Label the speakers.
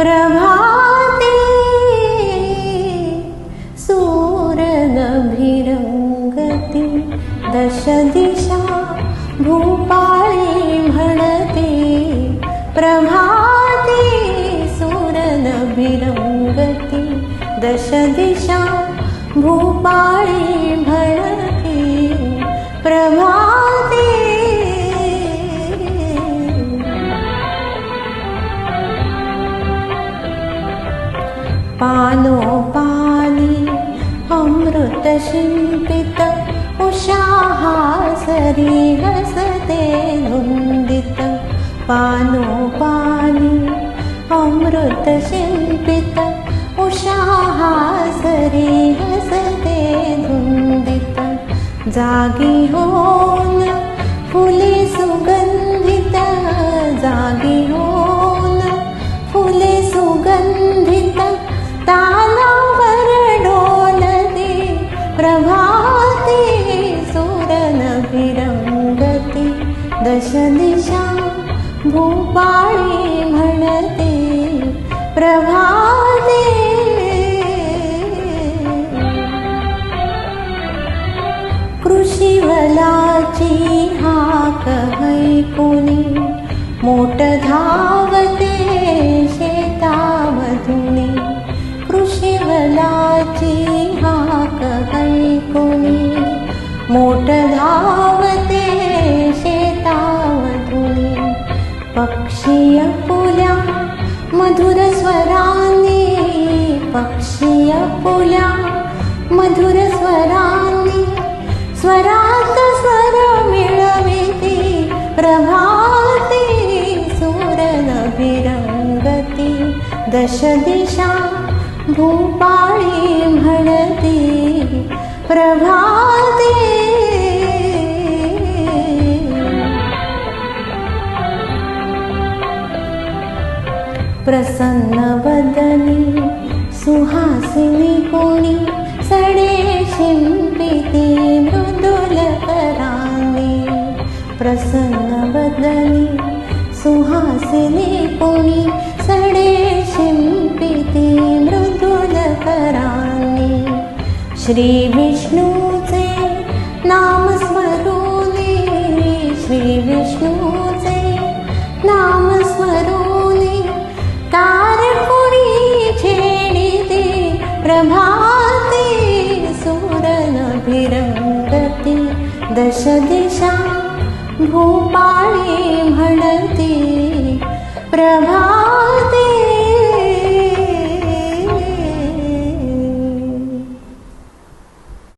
Speaker 1: प्रभाते सूरनभिरङ्गति दश दिशा भूपाळी म्हणते प्रभाते सूरनभिरङ्गति दश दिशा भूपाळी म्हणते प्रभाते पानोपानि अमृतशिल्पित उषाहासरी हसते नन्दित। पानोपानि अमृतशिल्पित उषाहासरी हसते धुन्दित जागी होन फुले सुगन्धित जागी होन फुले सुगन्धित डोलते प्रभाते सुरनभिरङ्गति दश दिशा भूपाळी म्हणते प्रभाते मोठ धावते शेतामधुनी पक्षीय पुल्या मधुर स्वरांनी पक्षीय पुल्या मधुर स्वरांनी स्वरात स्वर मिळविती प्रभाते सूरनभिरङ्गति दश दिशा भूपाळी म्हणती प्रभाते प्रसन्नवदनी सुहासिनी कोणी सडे शिंपिती मृदुलकरानी प्रसन्नवदनी सुहासिनी कोणी सडे शिंपिती मृदुलकरानी श्रीविष्णूचे प्रभाते सूरनभिरङ्गति दश दिशा भूपाळी म्हणते प्रभा